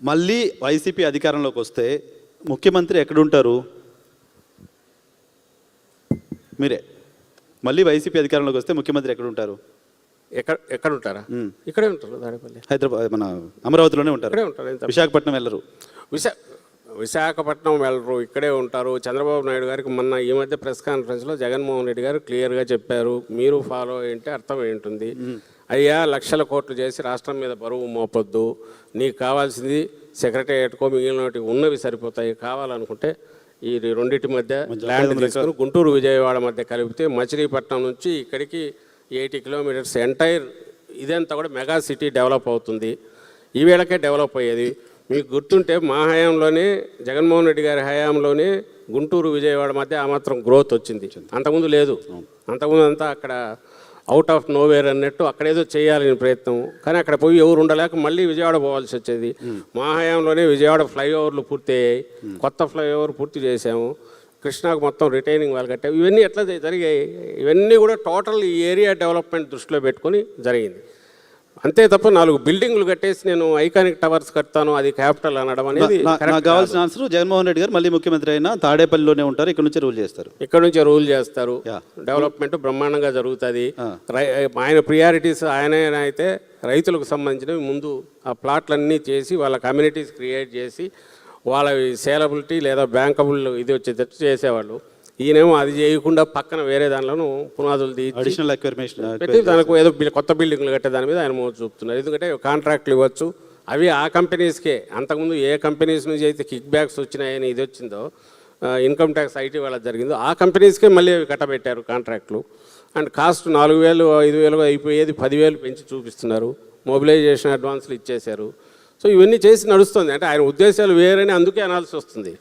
మళ్ళీ వైసీపీ అధికారంలోకి వస్తే ముఖ్యమంత్రి ఎక్కడుంటారు? మీరే. మళ్ళీ వైసీపీ అధికారంలోకి వస్తే ముఖ్యమంత్రి ఎక్కడుంటారు? ఎక్కడ ఎక్కడ ఉంటారా. ఇక్కడే ఉంటారు దాడేపల్లి హైదరాబాద్ మన అమరావతిలోనే ఉంటారు. ఇక్కడే ఉంటారు ఎంత విశాఖపట్నం వెళ్ళరు. విశా విశాఖపట్నం వెళ్ళరు ఇక్కడే ఉంటారు. చంద్రబాబు నాయుడు గారికి మొన్న ఈ మధ్య ప్రెస్ కాన్ఫరెన్స్లో జగన్మోహన్ రెడ్డి గారు క్లియర్గా చెప్పారు. మీరు ఫాలో ఏంటి అర్థం ఏంటుంది అయ్యా లక్షల కోట్లు చేసి రాష్ట్రం మీద బరువు మోపొద్దు. నీకు కావాల్సింది సెక్రటేరియట్కో మిగిలిన వాటికి ఉన్నవి సరిపోతాయి. కావాలనుకుంటే ఈ రెండింటి మధ్య ల్యాండ్ తీసుకొని గుంటూరు విజయవాడ మధ్య కలిపితే మచిలీపట్నం నుంచి ఇక్కడికి ఎయిటీ కిలోమీటర్స్ ఎంటైర్ ఇదంతా కూడా మెగా సిటీ డెవలప్ అవుతుంది. ఈ వేళకే డెవలప్ అయ్యేది. మీకు గుర్తుంటే మా హయాంలోనే జగన్మోహన్ రెడ్డి గారి హయాంలోనే గుంటూరు విజయవాడ మధ్య ఆ మాత్రం గ్రోత్ వచ్చింది. అంతకుముందు లేదు. అంతకుముందు అంతా అక్కడ అవుట్ ఆఫ్ నోవేర్ అన్నట్టు అక్కడేదో చేయాలని ప్రయత్నం. కానీ అక్కడ పోయి ఎవరు ఉండలేక మళ్ళీ విజయవాడ పోవాల్సి వచ్చేది. మా హయాంలోనే విజయవాడ ఫ్లైఓవర్లు పూర్తి అయ్యాయి కొత్త ఫ్లైఓవర్ పూర్తి చేసాము కృష్ణాకు మొత్తం రిటైనింగ్ వాళ్ళు కట్టాము ఇవన్నీ ఎట్లా జరిగాయి? ఇవన్నీ కూడా టోటల్ ఈ ఏరియా డెవలప్మెంట్ దృష్టిలో పెట్టుకొని జరిగింది. అంతే తప్ప నాలుగు బిల్డింగ్లు కట్టేసి నేను ఐకానిక్ టవర్స్ కడతాను అది క్యాపిటల్ అనడం అనేది నాకు కావాల్సిన ఆన్సర్ జగన్మోహన్ రెడ్డి గారు మళ్ళీ ముఖ్యమంత్రి అయినా తాడేపల్లిలోనే ఉంటారు ఇక్కడ నుంచి రూల్ చేస్తారు. ఇక్కడ నుంచి రూల్ చేస్తారు. డెవలప్మెంట్ బ్రహ్మాండంగా జరుగుతుంది. ఆయన ప్రియారిటీస్ ఆయన అయితే రైతులకు సంబంధించినవి ముందు ఆ ప్లాట్లన్నీ చేసి వాళ్ళ కమ్యూనిటీస్ క్రియేట్ చేసి వాళ్ళ సేలబిలిటీ లేదా బ్యాంకబుల్ ఇది వచ్చేటట్టు చేసేవాళ్ళు. ఈయనేమో అది చేయకుండా పక్కన వేరే దానిలోనూ పునాదులు అడిషనల్ పెట్టి దానికి ఏదో బిల్- కొత్త బిల్డింగ్లు కట్టే దాని మీద ఆయన మోజు చూపుతున్నారు. ఎందుకంటే కాంట్రాక్ట్లు ఇవ్వచ్చు. అవి ఆ కంపెనీస్కే. అంతకుముందు ఏ కంపెనీస్ నుంచి అయితే కిక్ బ్యాక్స్ వచ్చినాయని ఇది వచ్చిందో ఇన్కమ్ ట్యాక్స్ ఐటీ వాళ్ళకి జరిగిందో ఆ కంపెనీస్కే మళ్ళీ అవి కట్టబెట్టారు కాంట్రాక్ట్లు. అండ్ కాస్ట్ నాలుగు వేలు ఐదు వేలు అయిపోయేది పదివేలు పెంచి చూపిస్తున్నారు. మొబిలైజేషన్ అడ్వాన్స్లు ఇచ్చేశారు. సో ఇవన్నీ చేసి నడుస్తుంది. అంటే ఆయన ఉద్దేశాలు వేరని అందుకే అనాల్సి వస్తుంది.